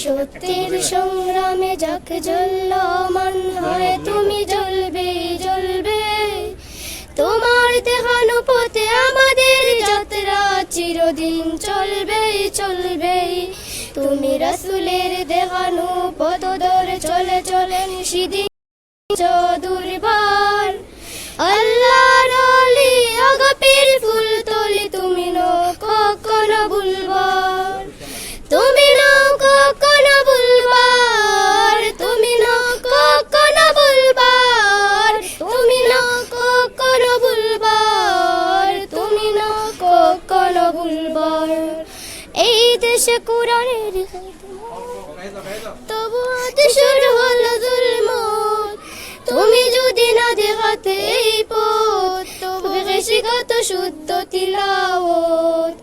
সত্যের সংগ্রামে যাক জ্বলল মন হয়, তুমি জ্বলবে জ্বলবে। তোমার দেখানো পথে আমাদের যাত্রা চিরদিন চলবে চলবে। তুমি রাসুলের দেখানো পথ ধরে চলে চলে সেদিন দুর্বার। আল্লাহর এই দেশে কোরআনের তবু শুরু হলো জুলম। তুমি যদি না দেখাতে এই পথ, তবে শিখত শুদ্ধ তিলাওত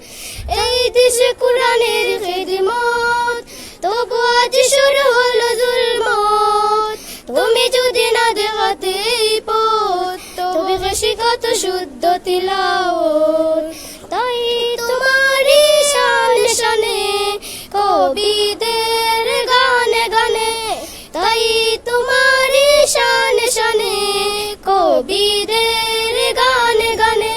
এই দেশে কোরআনের খেদমত, তবু আজ শুরু হলো জুলমত তুমি যদি না দেখাতে এই পথ, তবে শিখত শুদ্ধ তিলাওত তাই কবিদের গানে গানে, তাই তোমারই শান শানে কবিদের গানে গানে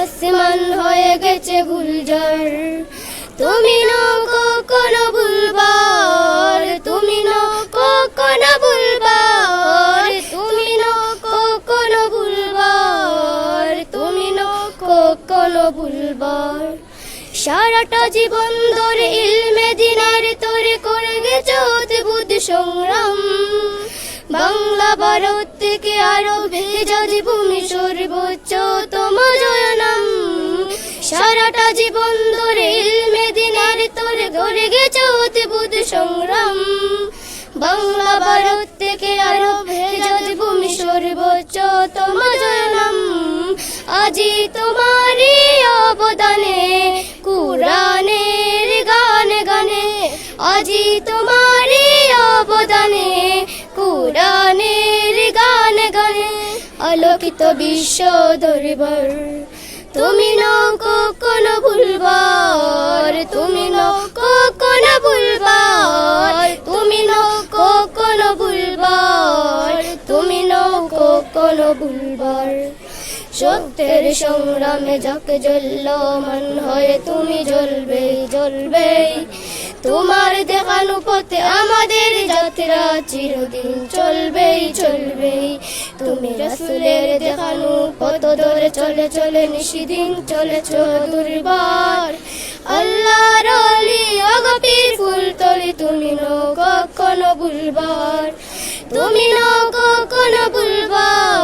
আসমান হয়ে গেছে গুলজার। তুমি না কখনো ভুলবার, তুমি না কখনো ভুলবার, তুমি না কখনো ভুলবার, তুমি না কখনো ভুলবার। সারাটা জীবন ধরে ইলমে দিনার তোরে করে গেছে অদ্ভুত সংগ্রাম। বাংলা ভারত থেকে আরও ভেজাজ ভূমি সর্বোচ্চ তোমার জয়নাম। সারাটা জীবন ধরে ইলমে দিনার তোরে করে গেছে অদ্ভুত সংগ্রাম। বাংলা ভারত থেকে আরও ভেজাজ ভূমি সর্বোচ্চ তোমার জয়নাম। আজি তোমারই অবদানে কুরানের গানে গানে আজি তোমারই অবদানে কুরানের গানে গানে, আলোকিত বিশ্ব দরবার। তুমি নও কখনো ভুলবার, তুমি নও কখনো ভুলবার, তুমি নও কখনো ভুলবার, তুমি নও কখনো ভুলবার। সত্যের সংগ্রামে যাকে মন হয় তুমি জ্বলবে জ্বলবে তোমার দেখানো পথে আমাদের যাত্রা চিরদিন চলবেই চলবেই। তুমি রাসুলের দেখানো পথ ধরে চলে চলে নিশিদিন চলেছ দুর্বার। আল্লাহ রলি অগপীর ফুল তলি তুমি নো কখনো ভুলবার। তুমি নো কখনো ভুলবার।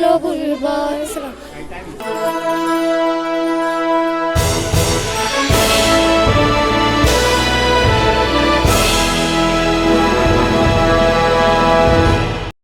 চলো ভুলব